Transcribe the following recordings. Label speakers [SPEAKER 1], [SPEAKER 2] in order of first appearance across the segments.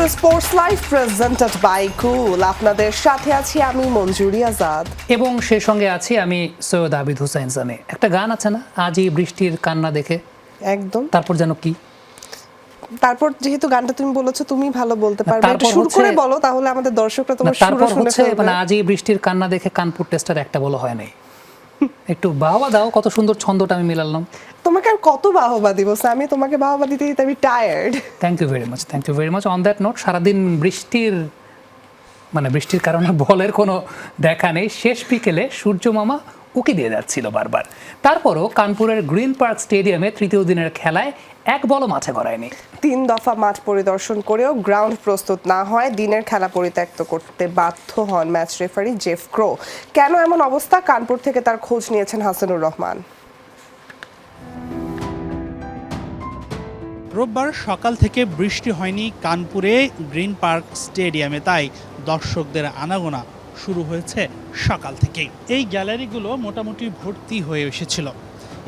[SPEAKER 1] To sports life presented by cool আপনাদের সাথে আছি আমি মঞ্জুরি আজাদ।
[SPEAKER 2] এবং সেই সঙ্গে আছি আমি সৈয়দ আবিদ হুসাইন সানে একটা গান আছে না? আজই বৃষ্টির কান্না দেখে।
[SPEAKER 1] একদম।
[SPEAKER 2] তারপর যেন কি?
[SPEAKER 1] তারপর যেহেতু গানটা তুমি বলেছ তুমি ভালো বলতে পারবে। একটু শুরু করে বলো তাহলে আমাদের দর্শকরা তোমার সুর
[SPEAKER 2] তারপর
[SPEAKER 1] শুনে
[SPEAKER 2] হচ্ছে
[SPEAKER 1] ফেলবে।
[SPEAKER 2] মানে আজই বৃষ্টির কান্না দেখে কানপুর টেস্টার একটা বলো হয় নাই। একটু বাহবা দাও কত সুন্দর ছন্দটা আমি মিলালাম।
[SPEAKER 1] তোমাকে আর কত বাহবা দিব আমি তোমাকে বাহবা দিতে দিতে আমি tired
[SPEAKER 2] thank you very much thank you very much on that note সারাদিন বৃষ্টির মানে বৃষ্টির কারণে বলের কোনো দেখা নেই। শেষ বিকেলে সূর্য মামা উকি দিয়ে যাচ্ছিল বারবার। তারপরও কানপুরের গ্রিন পার্ক স্টেডিয়ামে তৃতীয় দিনের খেলায় এক বলও মাঠে গড়ায়নি।
[SPEAKER 1] তিন দফা মাঠ পরিদর্শন করেও গ্রাউন্ড প্রস্তুত না হয় দিনের খেলা পরিত্যক্ত করতে বাধ্য হন ম্যাচ রেফারি জেফ ক্রো। কেন এমন অবস্থা? কানপুর থেকে তার খোঁজ নিয়েছেন হাসানুর রহমান।
[SPEAKER 3] রোববার সকাল থেকে বৃষ্টি হয়নি কানপুরে গ্রিন পার্ক স্টেডিয়ামে তাই দর্শকদের আনাগোনা শুরু হয়েছে সকাল থেকেই। এই গ্যালারিগুলো মোটামুটি ভর্তি হয়ে এসেছিল।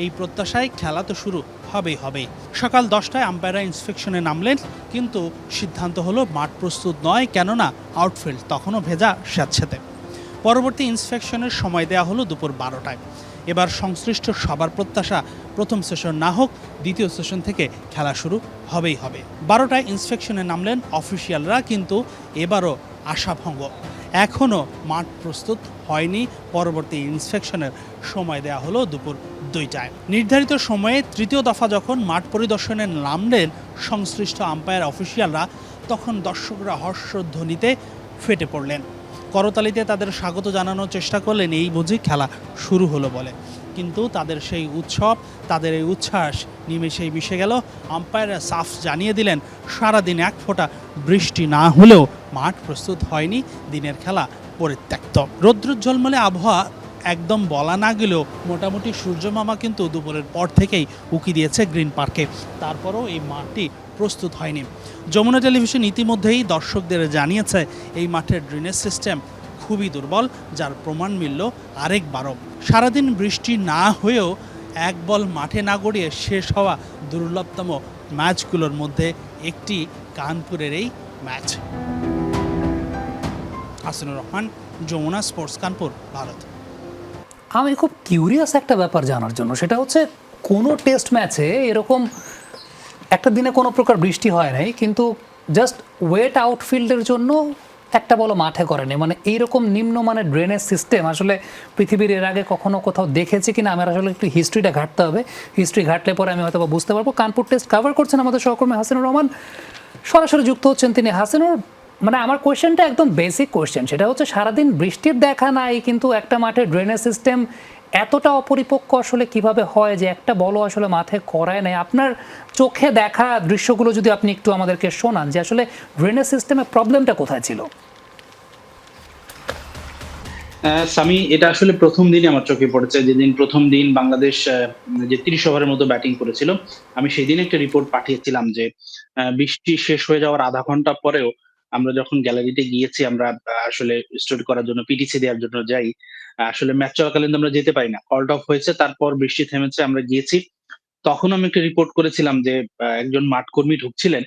[SPEAKER 3] এই প্রত্যাশায় খেলা তো শুরু হবেই হবে সকাল দশটায় আম্পায়াররা ইন্সপেকশনে নামলেন, কিন্তু সিদ্ধান্ত হলো মাঠ প্রস্তুত নয়, কেননা আউটফিল্ড তখনও ভেজা স্যাঁতস্যাঁতে পরবর্তী ইন্সপেকশনের সময় দেওয়া হলো দুপুর বারোটায়। এবার সংশ্লিষ্ট সবার প্রত্যাশা প্রথম সেশন না হোক, দ্বিতীয় সেশন থেকে খেলা শুরু হবেই হবে। বারোটায় ইন্সপেকশনে নামলেন অফিসিয়ালরা কিন্তু এবারও আশাভঙ্গ। এখনও মাঠ প্রস্তুত হয়নি। পরবর্তী ইন্সপেকশনের সময় দেওয়া হলো দুপুর দুইটায়। নির্ধারিত সময়ে তৃতীয় দফা যখন মাঠ পরিদর্শনে নামলেন সংশ্লিষ্ট আম্পায়ার অফিসিয়ালরা তখন দর্শকরা হর্ষধ্বনিতে ফেটে পড়লেন। করতালিতে তাদের স্বাগত জানানোর চেষ্টা করলেন, এই বুঝি খেলা শুরু হলো বলে। কিন্তু তাদের সেই উৎসব, তাদের এই উচ্ছ্বাস নিমেষেই মিশে গেল। আম্পায়াররা সাফ জানিয়ে দিলেন, সারাদিন এক ফোঁটা বৃষ্টি না হলেও মাঠ প্রস্তুত হয়নি দিনের খেলা পরিত্যক্ত। রৌদ্রোজ্জ্বলমলে আবহাওয়া একদম বলা না গেলেও মোটামুটি সূর্যমামা কিন্তু দুপুরের পর থেকেই উকি দিয়েছে গ্রিন পার্কে। তারপরও এই মাঠটি প্রস্তুত হয়নি। যমুনা টেলিভিশন ইতিমধ্যেই দর্শকদের জানিয়েছে, এই মাঠের ড্রেনেজ সিস্টেম খুবই দুর্বল, যার প্রমাণ মিলল আরেকবারও। সারাদিন বৃষ্টি না হয়েও এক বল মাঠে না গড়িয়ে শেষ হওয়া দুর্লভতম ম্যাচগুলোর মধ্যে একটি কানপুরের এই ম্যাচ। হাসিনুর রহমান, যমুনা স্পোর্টস কানপুর, ভারত।
[SPEAKER 2] আমি খুব কিউরিয়াস একটা ব্যাপার জানার জন্য। সেটা হচ্ছে, কোনো টেস্ট ম্যাচে এরকম একটা দিনে কোনো প্রকার বৃষ্টি হয় নাই, কিন্তু জাস্ট ওয়েট আউটফিল্ডের জন্য একটা বলো মাঠে করেনি। মানে এইরকম নিম্নমানের ড্রেনেজ সিস্টেম আসলে পৃথিবীর এর আগে কখনো কোথাও দেখেছি কিনা, আমার আসলে একটু হিস্ট্রিটা ঘাটতে হবে। হিস্ট্রি ঘাটলে পরে আমি হয়তো বুঝতে পারব। কানপুর টেস্ট কভার করছেন আমাদের সহকর্মী হাসিনুর রহমান। সরাসরি যুক্ত হচ্ছেন তিনি হাসিনুর। মানে আমার কোয়েশ্চেনটা একদম বেসিক কোয়েশ্চেন সেটা হচ্ছে সারাদিন বৃষ্টির দেখা নাই, কিন্তু একটা মাঠে ড্রেনেজ সিস্টেম এতটা অপরিপক্ক আসলে কীভাবে হয় যে একটা বলও আসলে মাঠে করায় নাই? আপনার চোখে দেখা দৃশ্যগুলো যদি আপনি একটু আমাদেরকে শোনান যে আসলে ড্রেনেজ সিস্টেমের প্রবলেমটা কোথায় ছিল?
[SPEAKER 4] সামি এটা আসলে প্রথম দিনই আমার চোখে পড়েছে। যেদিন প্রথম দিন বাংলাদেশ যে তিরিশ ওভারের মতো ব্যাটিং করেছিল, আমি সেই দিন একটা রিপোর্ট পাঠিয়েছিলাম যে বৃষ্টি শেষ হয়ে যাওয়ার আধা ঘণ্টা পরেও আমরা যখন গ্যালারিতে গিয়েছি, আমরা আসলে স্টোরি করার জন্য পিটিসি দেওয়ার জন্য যাই, আসলে ম্যাচ চলাকালীন আমরা যেতে পারি না। কল্ড অফ হয়েছে, তারপর বৃষ্টি থেমেছে, আমরা গিয়েছি। তখন আমি একটা রিপোর্ট করেছিলাম যে একজন মাঠকর্মী ঢুকছিলেন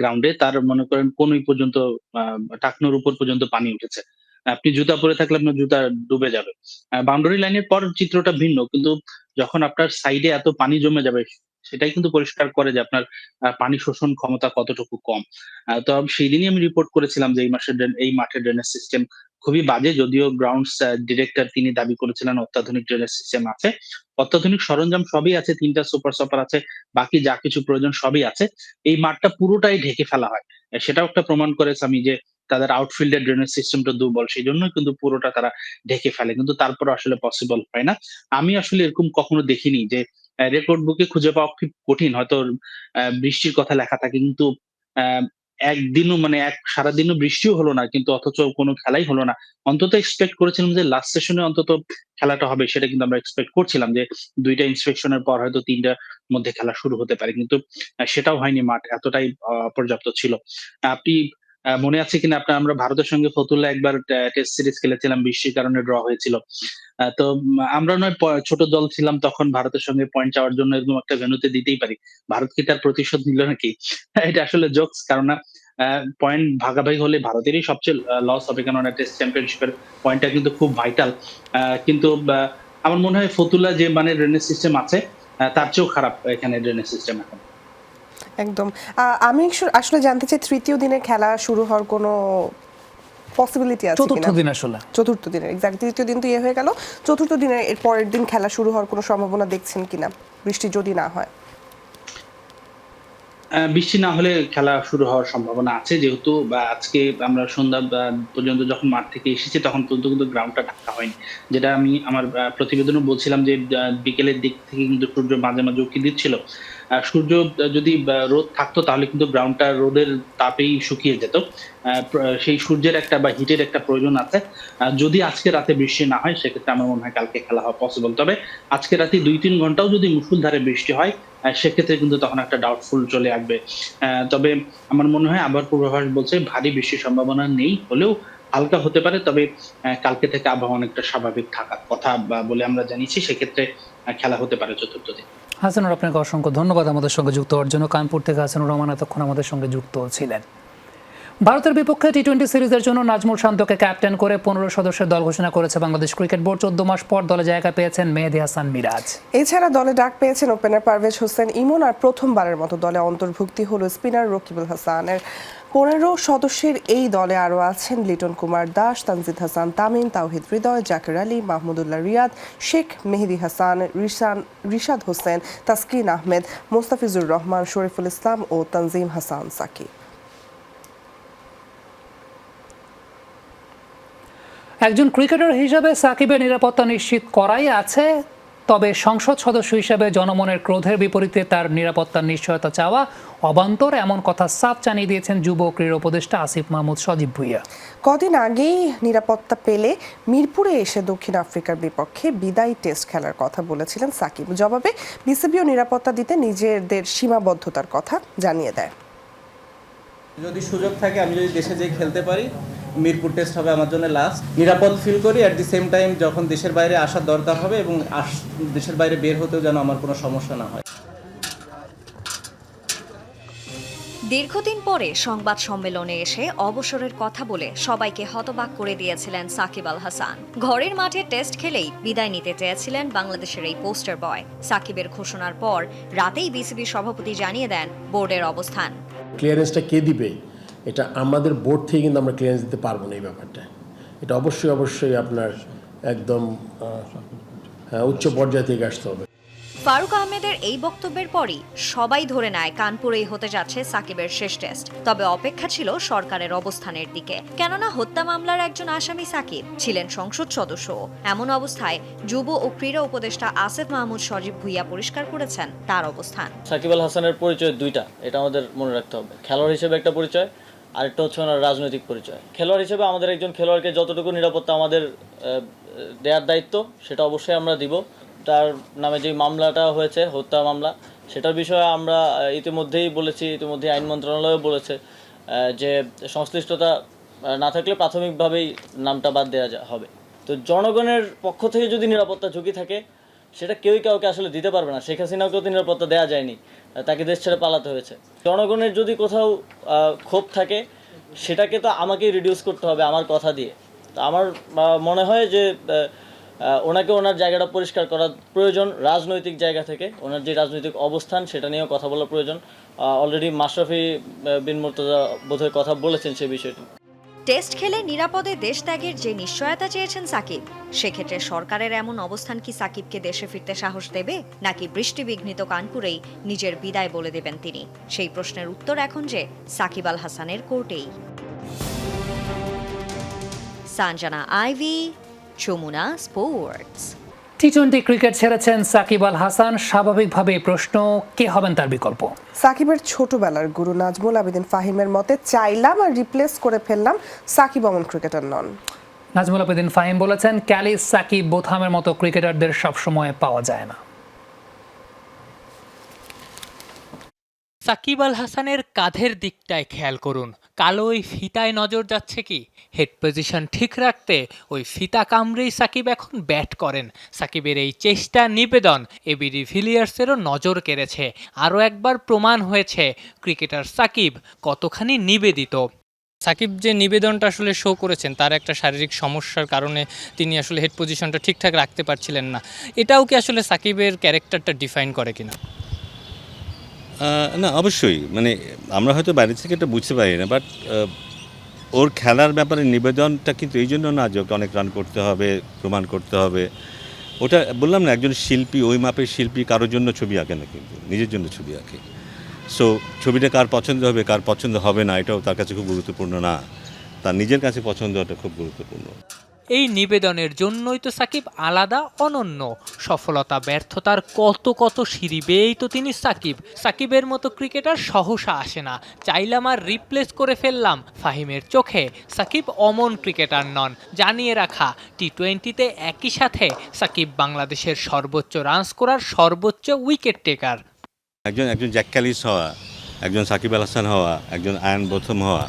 [SPEAKER 4] গ্রাউন্ডে তার মনে করেন কোনই পর্যন্ত টাকনোর উপর পর্যন্ত পানি উঠেছে। আপনি জুতা পরে থাকলে আপনার জুতা ডুবে যাবে। বাউন্ডারি লাইনের পর চিত্রটা ভিন্ন, কিন্তু যখন আপনার সাইডে এত পানি জমে যাবে সেটাই কিন্তু পরিষ্কার করে যে আপনার পানি শোষণ ক্ষমতা কতটুকু কম। তো আমি সেই দিনই আমি রিপোর্ট করেছিলাম যে এই মাসের এই মাঠের ড্রেনেজ সিস্টেম খুবই বাজে, যদিও গ্রাউন্ডস ডিরেক্টর তিনি দাবি করেছিলেন অত্যাধুনিক ড্রেনেজ সিস্টেম আছে। অত্যাধুনিক সরঞ্জাম সবই আছে, তিনটা সুপার সপার আছে, বাকি যা কিছু প্রয়োজন সবই আছে। এই মাঠটা পুরোটাই ঢেকে ফেলা হয়। সেটাও একটা প্রমাণ করেছে আমি যে তাদের আউটফিল্ডের ড্রেনেজ সিস্টেমটা দুর্বল, সেই জন্য কিন্তু পুরোটা তারা ঢেকে ফেলে, কিন্তু তারপর আসলে পসিবল হয় না। আমি আসলে এরকম কখনো দেখিনি যে রেকর্ড বুকে খুঁজে পাওয়া খুব কঠিন। হয়তো বৃষ্টির কথা লেখা থাকে কিন্তু একদিনও মানে এক সারাদিনও বৃষ্টিও হলো না কিন্তু অথচ কোনো খেলাই হলো না। অন্তত এক্সপেক্ট করেছিলাম যে লাস্ট সেশনে অন্তত খেলাটা হবে সেটা কিন্তু আমরা এক্সপেক্ট করছিলাম যে দুইটা ইন্সপেকশনের পর হয়তো তিনটার মধ্যে খেলা শুরু হতে পারে কিন্তু সেটাও হয়নি মাঠ এতটাই আহ, অপর্যাপ্ত ছিল। আপনি মনে আছে কিনা? আপনার, আমরা ভারতের সঙ্গে ফতুল্লা একবার টেস্ট সিরিজ খেলেছিলাম, বৃষ্টির কারণে ড্র হয়েছিল। তো আমরা নয় ছোট দল ছিলাম, তখন ভারতের সঙ্গে পয়েন্ট চাওয়ার জন্য এরকম একটা ভেন্যুতে দিতেই পারি। ভারত কি তার প্রতিশোধ নিল নাকি? এটা আসলে জোকস কারণ পয়েন্ট ভাগাভাগি হলে ভারতেরই সবচেয়ে লস হবে, কেননা টেস্ট চ্যাম্পিয়নশিপের পয়েন্টটা কিন্তু খুব ভাইটাল কিন্তু আমার মনে হয় ফতুল্লা যে মানে ড্রেনেজ সিস্টেম আছে তার চেয়েও খারাপ এখানে ড্রেনেজ সিস্টেম এখন।
[SPEAKER 1] একদম। আমি আসলে জানতে চাই তৃতীয় দিনের খেলা শুরু হওয়ার কোনো পসিবিলিটি আছে
[SPEAKER 2] চতুর্থ দিন আসলে।
[SPEAKER 1] চতুর্থ দিনের এক্সাক্ট তৃতীয় দিন তো ইয়ে হয়ে গেল। চতুর্থ দিনের এর পরের দিন খেলা শুরু হওয়ার কোনো সম্ভাবনা দেখছেন কিনা? বৃষ্টি যদি না হয়।
[SPEAKER 4] বৃষ্টি না হলে খেলা শুরু হওয়ার সম্ভাবনা আছে যেহেতু বা আজকে আমরা সন্ধ্যা পর্যন্ত যখন মাঠ থেকে এসেছি তখন পর্যন্ত কিন্তু গ্রাউন্ডটা ঢাকা হয়নি। যেটা আমি আমার আহ, প্রতিবেদনে বলছিলাম যে আহ, বিকেলের দিক থেকে কিন্তু সূর্য মাঝে মাঝে উঁকি দিচ্ছিল। সূর্য যদি রোদ থাকতো, তাহলে কিন্তু গ্রাউন্ডটা রোদের তাপেই শুকিয়ে যেত। সেই সূর্যের একটা বা হিটের একটা প্রয়োজন আছে। যদি আজকে রাতে বৃষ্টি না হয়, সেক্ষেত্রে আমার মনে হয় কালকে খেলা হওয়া পসিবল তবে আজকে রাতে দুই তিন ঘন্টাও যদি মুসুলধারে বৃষ্টি হয় সেক্ষেত্রে কিন্তু তখন একটা ডাউটফুল চলে আসবে। তবে আমার মনে হয় আবার পূর্বাভাস বলছে, ভারী বৃষ্টির সম্ভাবনা নেই হলেও হালকা হতে পারে, তবে কালকে থেকে আবহাওয়া অনেকটা স্বাভাবিক থাকার কথা বলে আমরা জানিয়েছি, সেক্ষেত্রে খেলা হতে পারে চতুর্থ দিন।
[SPEAKER 2] হাসানুর আপনাকে অসংখ্য ধন্যবাদ। আমাদের সঙ্গে যুক্ত হওয়ার জন্য কানপুর থেকে হাসানুর রহমান এতক্ষণ আমাদের সঙ্গে যুক্ত ছিলেন। ভারতের বিপক্ষে টি টোয়েন্টি সিরিজের জন্য নাজমুল শান্তকে ক্যাপ্টেন করে পনেরো সদস্যের দল ঘোষণা করেছে বাংলাদেশ ক্রিকেট বোর্ড। চোদ্দ মাস পর দলে জায়গা পেয়েছেন মেহেদি হাসান মিরাজ।
[SPEAKER 1] এছাড়া দলে ডাক পেয়েছেন ওপেনার পারভেজ হোসেন ইমন আর প্রথমবারের মতো দলে অন্তর্ভুক্তি হলো স্পিনার রকিবুল হাসানের। পনেরো সদস্যের এই দলে আরও আছেন লিটন কুমার দাস, তানজিদ হাসান তামিম, তাওহিদ হৃদয়, জাকির আলী, মাহমুদুল্লাহ রিয়াদ, শেখ মেহেদি হাসান রিসান রিশাদ হোসেন, তাসকিন আহমেদ, মোস্তাফিজুর রহমান, শরীফুল ইসলাম ও তানজিম হাসান সাকিব
[SPEAKER 2] একজন ক্রিকেটার হিসেবে সাকিবের নিরাপত্তা নিশ্চিত করাই আছে তবে সংসদ সদস্য হিসেবে জনমনের ক্রোধের বিপরীতে তার নিরাপত্তার নিশ্চয়তা চাওয়া অবান্তর এমন কথা সাফ জানিয়ে দিয়েছেন যুব ক্রীড়া উপদেষ্টা আসিফ মাহমুদ সজীব ভুইয়া।
[SPEAKER 1] কদিন আগেই নিরাপত্তা পেলে মিরপুরে এসে দক্ষিণ আফ্রিকার বিপক্ষে বিদায়ী টেস্ট খেলার কথা বলেছিলেন সাকিব। জবাবে বিসিবিও নিরাপত্তা দিতে নিজেদের সীমাবদ্ধতার কথা জানিয়ে দেয়।
[SPEAKER 5] যদি সুযোগ থাকে, আমি যদি দেশে যেয়ে খেলতে পারি, মিরপুর টেস্ট হবে আমার জন্য লাস্ট নিরাপদ ফিল করি অ্যাট দি সেম টাইম যখন দেশের বাইরে আসার দরকার হবে এবং দেশের বাইরে বের হতেও যেন আমার কোনো সমস্যা না হয়।
[SPEAKER 6] দীর্ঘদিন পরে সংবাদ সম্মেলনে এসে অবসরের কথা বলে সবাইকে হতবাক করে দিয়েছিলেন সাকিব আল হাসান। ঘরের মাঠে টেস্ট খেলেই বিদায় নিতে চেয়েছিলেন বাংলাদেশের এই পোস্টার বয় সাকিবের ঘোষণার পর রাতেই বিসিবি সভাপতি জানিয়ে দেন বোর্ডের অবস্থান।
[SPEAKER 7] ক্লিয়ারেন্সটা কে দিবে এটা আমাদের বোর্ড থেকে কিন্তু আমরা ক্লিয়ারেন্স দিতে পারব না এই ব্যাপারটা। এটা অবশ্যই অবশ্যই আপনার একদম হ্যাঁ, উচ্চ পর্যায়ে থেকে আসতে হবে।
[SPEAKER 6] ফারুক আহমেদের এই বক্তব্যের পরই সবাই ধরে নেয় কানপুরেই হতে যাচ্ছে সাকিবের শেষ টেস্ট। তবে অপেক্ষা ছিল সরকারের অবস্থানের দিকে। কেননা হত্যা মামলার একজন আসামি সাকিব ছিলেন সংসদ সদস্য। এমন অবস্থায় যুব ও ক্রীড়া উপদেষ্টা আসেফ মাহমুদ সজীব ভুইয়া পরিষ্কার করেছেন তার অবস্থান।
[SPEAKER 8] সাকিব আল হাসানের পরিচয় দুইটা, এটা আমাদের মনে রাখতে হবে। খেলোয়াড় হিসেবে একটা পরিচয়, আরেকটা হচ্ছে ওনার রাজনৈতিক পরিচয়। খেলোয়াড় হিসেবে আমাদের একজন খেলোয়াড়কে যতটুকু নিরাপত্তা আমাদের দেওয়ার দায়িত্ব, সেটা অবশ্যই আমরা দিব। তার নামে যে মামলাটা হয়েছে, হত্যা মামলা, সেটার বিষয়ে আমরা ইতিমধ্যেই বলেছি, ইতিমধ্যে আইন মন্ত্রণালয়ও বলেছে যে সংশ্লিষ্টতা না থাকলে প্রাথমিকভাবেই নামটা বাদ দেওয়া হবে। তো জনগণের পক্ষ থেকে যদি নিরাপত্তা ঝুঁকি থাকে, সেটা কেউই কাউকে আসলে দিতে পারবে না। শেখ হাসিনাকেও তো নিরাপত্তা দেওয়া যায়নি তাকে দেশ ছেড়ে পালাতে হয়েছে। জনগণের যদি কোথাও ক্ষোভ থাকে, সেটাকে তো আমাকেই রিডিউস করতে হবে আমার কথা দিয়ে। তো আমার মনে হয় যে ওনাকে ওনার জায়গাটা পরিষ্কার করা প্রয়োজন রাজনৈতিক জায়গা থেকে। ওনার যে রাজনৈতিক অবস্থান, সেটা নিয়েও কথা বলা প্রয়োজন। অলরেডি মাশরাফি বিন মুর্তজা বোধহয় কথা বলেছেন সে বিষয়টি।
[SPEAKER 6] টেস্ট খেলে নিরাপদে দেশ ত্যাগের যে নিশ্চয়তা চেয়েছেন সাকিব, সেক্ষেত্রে সরকারের এমন অবস্থান কি সাকিবকে দেশে ফিরতে সাহস দেবে, নাকি বৃষ্টিবিঘ্নিত কানপুরেই নিজের বিদায় বলে দেবেন তিনি? সেই প্রশ্নের উত্তর এখন যে সাকিব আল হাসানের কোর্টেই। Sanjana, Ivy Jamuna sports.
[SPEAKER 2] T twenty cricket ছেড়েছেন সাকিব আল হাসান। স্বাভাবিকভাবে প্রশ্ন কে হবেন তার বিকল্প?
[SPEAKER 1] সাকিবের ছোটবেলার গুরু নাজমুল আবেদিন ফাহিমের মতে চাইলাম আর রিপ্লেস করে ফেললাম সাকিব অমন ক্রিকেটার নন।
[SPEAKER 2] নাজমুল আবেদিন ফাহিম বলেছেন ক্যালিস সাকিব বোথামের মতো ক্রিকেটারদের সবসময় পাওয়া যায় না।
[SPEAKER 9] সাকিব আল হাসানের কাঁধের দিকটায় খেয়াল করুন। কালো ওই ফিতায় নজর যাচ্ছে কি? হেড পজিশন ঠিক রাখতে ওই ফিতা কামড়েই সাকিব এখন ব্যাট করেন। সাকিবের এই চেষ্টা নিবেদন এবি ডিভিলিয়ার্সেরও নজর কেড়েছে। আরও একবার প্রমাণ হয়েছে ক্রিকেটার সাকিব কতখানি নিবেদিত। সাকিব যে নিবেদনটা আসলে শো করেছেন, তার একটা শারীরিক সমস্যার কারণে তিনি আসলে হেড পজিশনটা ঠিকঠাক রাখতে পারছিলেন না। এটাও কি আসলে সাকিবের ক্যারেক্টারটা ডিফাইন করে কিনা?
[SPEAKER 10] না, অবশ্যই। মানে আমরা হয়তো বাইরে থেকে এটা বুঝতে পারি না বাট ওর খেলার ব্যাপারে নিবেদনটা কিন্তু এই জন্য না যে অনেক রান করতে হবে, প্রমাণ করতে হবে। ওটা বললাম না, একজন শিল্পী, ওই মাপের শিল্পী কারোর জন্য ছবি আঁকে না কিন্তু, নিজের জন্য ছবি আঁকে। সো ছবিটা কার পছন্দ হবে, কার পছন্দ হবে না, এটাও তার কাছে খুব গুরুত্বপূর্ণ না। তার নিজের কাছে পছন্দ হওয়াটা খুব গুরুত্বপূর্ণ।
[SPEAKER 9] এই নিবেদনের জন্যই তো সাকিব আলাদা, অনন্য। সফলতা, ব্যর্থতার কত কত সিঁড়ি বেয়েই তো তিনি সাকিব। সাকিবের মতো ক্রিকেটার সহসা আসে না। চাইলাম আর রিপ্লেস করে ফেললাম ফাহিমের চোখে। সাকিব অমন ক্রিকেটার নন। জানিয়ে রাখা টি টোয়েন্টিতে একই সাথে সাকিব বাংলাদেশের সর্বোচ্চ রান করার সর্বোচ্চ উইকেট টেকার
[SPEAKER 10] একজন একজন জ্যাক হওয়া, একজন সাকিব আল হাসান হওয়া, একজন আয়ন বোথম হওয়া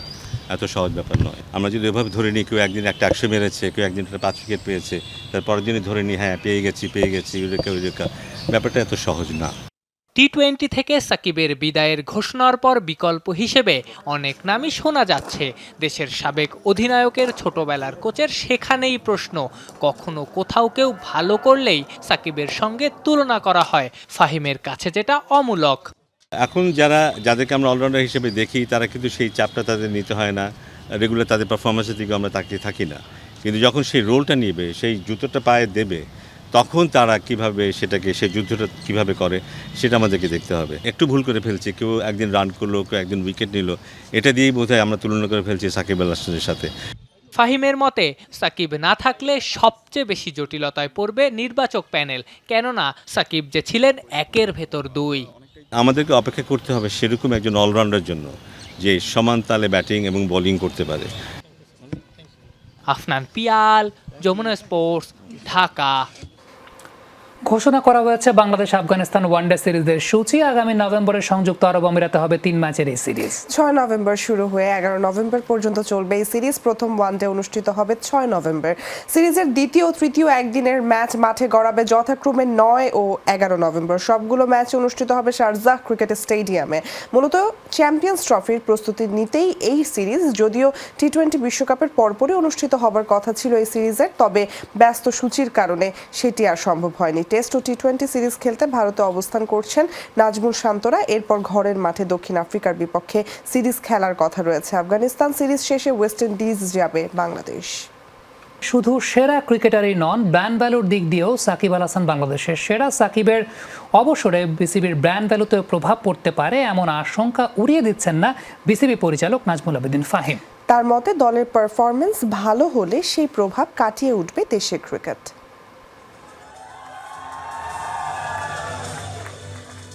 [SPEAKER 10] এত সহজ ব্যাপার নয়। আমরা যদি এভাবে ধরে নিই, কেউ একদিন একটা একশো মেরেছে, কেউ একদিন একটা পাঁচ উইকেট পেয়েছে, তার পরের দিনই ধরে নিই হ্যাঁ পেয়ে গেছি পেয়ে গেছি ইউরেকা ইউরেকা ব্যাপারটা এত সহজ না।
[SPEAKER 9] টি টোয়েন্টি থেকে সাকিবের বিদায়ের ঘোষণার পর বিকল্প হিসেবে অনেক নামই শোনা যাচ্ছে। দেশের সাবেক অধিনায়কের ছোটবেলার কোচের সেখানেই প্রশ্ন, কখনো কোথাও কেউ ভালো করলেই সাকিবের সঙ্গে তুলনা করা হয়। ফাহিমের কাছে যেটা অমূলক।
[SPEAKER 10] এখন যারা, যাদেরকে আমরা অলরাউন্ডার হিসেবে দেখি, তারা কিন্তু সেই চাপটা তাদের নিতে হয় না। রেগুলার তাদের পারফরমেন্সের দিকে আমরা তাকিয়ে থাকি না। কিন্তু যখন সেই রোলটা নেবে, সেই জুতোটা পায়ে দেবে, তখন তারা কীভাবে সেটাকে সেই যুদ্ধটা কীভাবে করে, সেটা আমাদেরকে দেখতে হবে। একটু ভুল করে ফেলছে, কেউ একদিন রান করল, কেউ একদিন উইকেট নিল, এটা দিয়েই বোধহয় আমরা তুলনা করে ফেলছি সাকিব আল হাসানের সাথে।
[SPEAKER 9] ফাহিমের মতে, সাকিব না থাকলে সবচেয়ে বেশি জটিলতায় পড়বে নির্বাচক প্যানেল, কেননা সাকিব যে ছিলেন একের ভেতর দুই।
[SPEAKER 10] আমাদেরকে অপেক্ষা করতে হবে সেরকম একজন অলরাউন্ডার জন্য, যে সমান তালে ব্যাটিং এবং বোলিং করতে পারে।
[SPEAKER 9] আফনান পিয়াল, যমুনা স্পোর্টস, ঢাকা।
[SPEAKER 2] ঘোষণা করা হয়েছে, বাংলাদেশ আফগানিস্তান ওয়ানডে সিরিজের সূচি আগামী নভেম্বরে সংযুক্ত আরব আমিরাতে হবে তিন ম্যাচের এই সিরিজ।
[SPEAKER 1] ছয় নভেম্বর শুরু হয়ে এগারো নভেম্বর পর্যন্ত চলবে এই সিরিজ। প্রথম ওয়ানডে অনুষ্ঠিত হবে ছয় নভেম্বর। সিরিজের দ্বিতীয় তৃতীয় একদিনের ম্যাচ মাঠে গড়াবে যথাক্রমে নয় ও এগারো নভেম্বর। সবগুলো ম্যাচ অনুষ্ঠিত হবে শারজাহ ক্রিকেট স্টেডিয়ামে। মূলত চ্যাম্পিয়ন্স ট্রফির প্রস্তুতি নিতেই এই সিরিজ, যদিও টি টোয়েন্টি বিশ্বকাপের পরপরই অনুষ্ঠিত হবার কথা ছিল এই সিরিজের, তবে ব্যস্ত সূচির কারণে সেটি আর সম্ভব হয়নি। টেস্ট ও টি টোয়েন্টি সিরিজ খেলতে ভারতে অবস্থান করছেন নাজমুল শান্তরা। এরপর ঘরের মাঠে দক্ষিণ আফ্রিকার বিপক্ষে সিরিজ খেলার কথা রয়েছে। আফগানিস্তান সিরিজ শেষে ওয়েস্ট ইন্ডিজ যাবে বাংলাদেশ।
[SPEAKER 2] শুধু সেরা ক্রিকেটারই নন ব্র্যান্ড ভ্যালুর দিক দিয়েও সাকিব আল হাসান বাংলাদেশের সেরা। সাকিবের অবসরে বিসিবির ব্র্যান্ড ভ্যালুতে প্রভাব পড়তে পারে এমন আশঙ্কা উড়িয়ে দিচ্ছেন না বিসিবি পরিচালক নাজমুল আবেদিন ফাহিম।
[SPEAKER 1] তার মতে দলের পারফরমেন্স ভালো হলে সেই প্রভাব কাটিয়ে উঠবে দেশের ক্রিকেট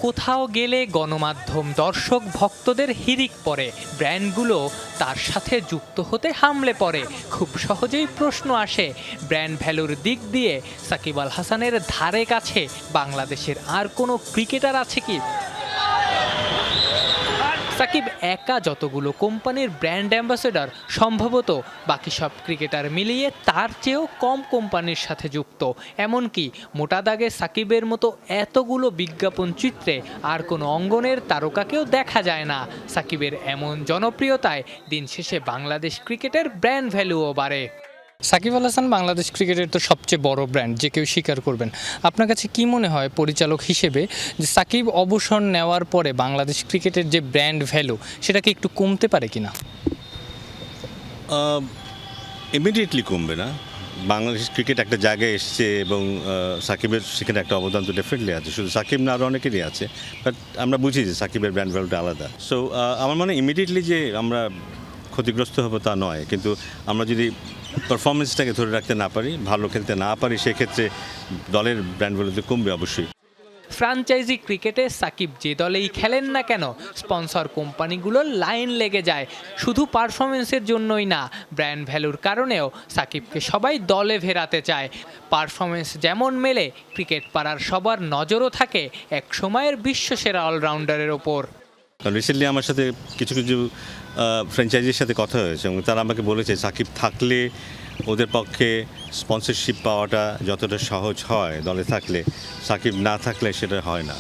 [SPEAKER 9] কোথাও গেলে গণমাধ্যম, দর্শক, ভক্তদের হিরিক পরে ব্র্যান্ডগুলো তার সাথে যুক্ত হতে হামলে পড়ে। খুব সহজেই প্রশ্ন আসে, ব্র্যান্ড ভ্যালুর দিক দিয়ে সাকিব আল হাসানের ধারে কাছে বাংলাদেশের আর কোনো ক্রিকেটার আছে কি? সাকিব একা যতগুলো কোম্পানির ব্র্যান্ড অ্যাম্বাসেডর সম্ভবত বাকি সব ক্রিকেটার মিলিয়ে তার চেয়েও কম কোম্পানির সাথে যুক্ত। এমনকি মোটা দাগে সাকিবের মতো এতগুলো বিজ্ঞাপন চিত্রে আর কোনো অঙ্গনের তারকাকেও দেখা যায় না। সাকিবের এমন জনপ্রিয়তায় দিন শেষে বাংলাদেশ ক্রিকেটের ব্র্যান্ড ভ্যালুও বাড়ে। সাকিব আল হাসান বাংলাদেশ ক্রিকেটের তো সবচেয়ে বড় ব্র্যান্ড যে কেউ স্বীকার করবেন। আপনার কাছে কি মনে হয় পরিচালক হিসেবে যে সাকিব অবসর নেওয়ার পরে বাংলাদেশ ক্রিকেটের যে ব্র্যান্ড ভ্যালু সেটা কি একটু কমতে পারে কিনা?
[SPEAKER 10] ইমিডিয়েটলি কমবে না। বাংলাদেশ ক্রিকেট একটা জায়গায় এসছে এবং সাকিবের সেখানে একটা অবদান তো ডেফিনেটলি আছে। শুধু সাকিব না আরও অনেকেরই আছে। বাট আমরা বুঝি যে সাকিবের ব্র্যান্ড ভ্যালুটা আলাদা। সো আমার মনে ইমিডিয়েটলি যে আমরা ক্ষতিগ্রস্ত হব তা নয়। কিন্তু আমরা যদি পারফরমেন্সটাকে ধরে রাখতে না পারি, ভালো খেলতে না পারি, সেক্ষেত্রে দলের ব্র্যান্ড ভ্যালুতে কমবে অবশ্যই।
[SPEAKER 9] ফ্রাঞ্চাইজি ক্রিকেটে সাকিব যে দলেই খেলেন না কেন স্পন্সর কোম্পানিগুলোর লাইন লেগে যায়। শুধু পারফরমেন্সের জন্যই না ব্র্যান্ড ভ্যালুর কারণেও সাকিবকে সবাই দলে ফেরাতে চায়। পারফরমেন্স যেমন মেলে ক্রিকেট পাড়ার সবার নজরও থাকে এক সময়ের বিশ্বসেরা অলরাউন্ডারের ওপর।
[SPEAKER 10] কারণ রিসেন্টলি আমার সাথে কিছু কিছু ফ্র্যাঞ্চাইজির সাথে কথা হয়েছে এবং তারা আমাকে বলেছে, সাকিব, থাকলে ওদের পক্ষে স্পন্সরশিপ পাওয়াটা যতটা সহজ হয়, দলে থাকলে। সাকিব না থাকলে সেটা হয় না।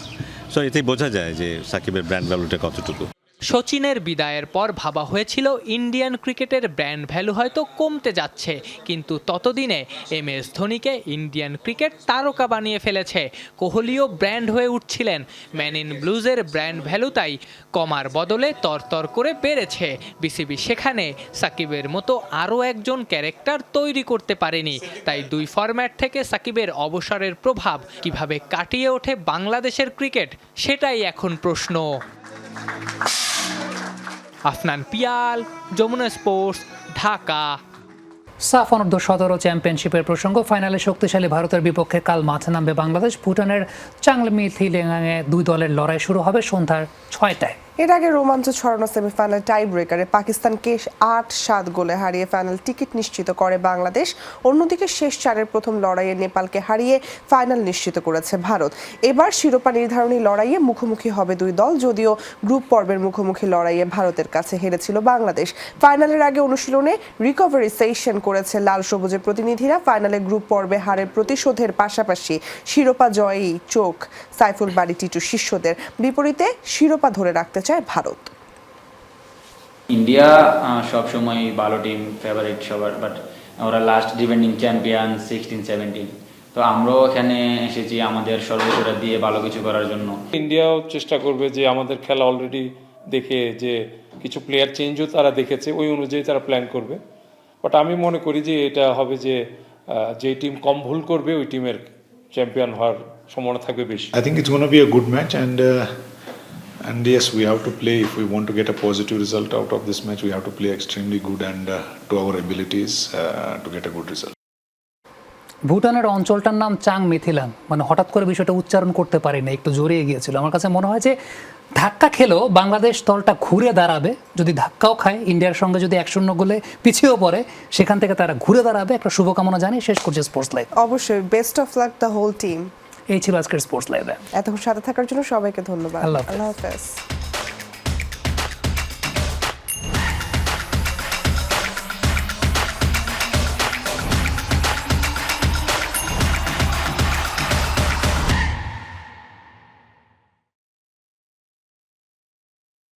[SPEAKER 10] সো এতেই বোঝা যায় যে সাকিবের ব্র্যান্ড ভ্যালুটা কতটুকু।
[SPEAKER 9] সচিনের বিদায়ের পর ভাবা হয়েছিল ইন্ডিয়ান ক্রিকেটের ব্র্যান্ড ভ্যালু হয়তো কমতে যাচ্ছে, কিন্তু ততদিনে এম এস ধোনিকে ইন্ডিয়ান ক্রিকেট তারকা বানিয়ে ফেলেছে। কোহলিও ব্র্যান্ড হয়ে উঠছিলেন। ম্যান ইন ব্লুজের ব্র্যান্ড ভ্যালু তাই কমার বদলে তরতর করে বেড়েছে। বিসিবি সেখানে সাকিবের মতো আরও একজন ক্যারেক্টার তৈরি করতে পারেনি। তাই দুই ফরম্যাট থেকে সাকিবের অবসরের প্রভাব কীভাবে কাটিয়ে ওঠে বাংলাদেশের ক্রিকেট, সেটাই এখন প্রশ্ন। আফনান পিয়াল যমুনা স্পোর্টস ঢাকা
[SPEAKER 2] সাফ অনূর্ধ্ব সতেরো চ্যাম্পিয়নশিপের প্রসঙ্গ, ফাইনালে শক্তিশালী ভারতের বিপক্ষে কাল মাঠে নামবে বাংলাদেশ। ভুটানের চাংলমি থিলেঙাঙে দুই দলের লড়াই শুরু হবে সন্ধ্যার ছয়টায়।
[SPEAKER 1] এর আগে রোমাঞ্চ ছড়ানো সেমিফাইনাল টাই ব্রেকারে পাকিস্তানকে আট সাত গোলে হারিয়ে ফাইনাল টিকিট নিশ্চিত করে বাংলাদেশ। অন্যদিকে শেষ চারের প্রথম লড়াইয়ে নেপালকে হারিয়ে ফাইনাল নিশ্চিত করেছে ভারত। এবার শিরোপা নির্ধারণী লড়াইয়ে মুখোমুখি হবে দুই দল, যদিও গ্রুপ পর্বের মুখোমুখি লড়াইয়ে ভারতের কাছে হেরেছিল বাংলাদেশ। ফাইনালের আগে অনুশীলনে রিকভারি সেশন করেছে লাল সবুজের প্রতিনিধিরা। ফাইনালে গ্রুপ পর্বে হারের প্রতিশোধের পাশাপাশি শিরোপা জয়ী চোখ সাইফুল বাড়ি টিটু শিষ্যদের। বিপরীতে শিরোপা ধরে রাখতে চায় ভারত।
[SPEAKER 11] ইন্ডিয়া সব সময় ভালো টিম ফেভারিট সবার বাট ওরা last defending champion sixteen seventeen তো আমরাও এখানে এসেছি আমাদের সর্বোচ্চটা দিয়ে ভালো কিছু করার জন্য।
[SPEAKER 12] ইন্ডিয়াও চেষ্টা করবে যে আমাদের খেলা অলরেডি দেখে যে কিছু প্লেয়ার চেঞ্জও তারা দেখেছে ওই অনুযায়ী তারা প্ল্যান করবে। বাট আমি মনে করি যে এটা হবে যে যে টিম কম ভুল করবে ওই টিমের চ্যাম্পিয়ন হওয়ার সম্ভাবনা থাকবে বেশি।
[SPEAKER 13] I think it's going to be a good match, and yes, we have to play if we want to get a positive result out of this match. We have to play extremely good and uh, to our abilities uh, to get a good result.
[SPEAKER 2] ভুটানের অঞ্চলটার নাম চাং মিথিলাং মানে হঠাৎ করে বিষয়টা উচ্চারণ করতে পারিনি একটু জড়িয়ে গিয়েছিল আমার কাছে মনে হয় যে ধাক্কা খেলেও বাংলাদেশ দলটা ঘুরে দাঁড়াবে যদি ধাক্কাও খায় ইন্ডিয়ার সঙ্গে যদি এক শূন্য গোলে পিছিয়েও পড়ে সেখান থেকে তারা ঘুরে দাঁড়াবে একটা শুভকামনা জানিয়ে শেষ করছে স্পোর্টস লাইফ
[SPEAKER 1] অবশ্যই best of luck the whole team
[SPEAKER 2] এই ছিল আজকের স্পোর্টস লাইভে
[SPEAKER 1] এতক্ষণ সাথে থাকার জন্য সবাইকে ধন্যবাদ।
[SPEAKER 2] আল্লাহ হাফেজ।
[SPEAKER 1] আল্লাহ হাফেজ।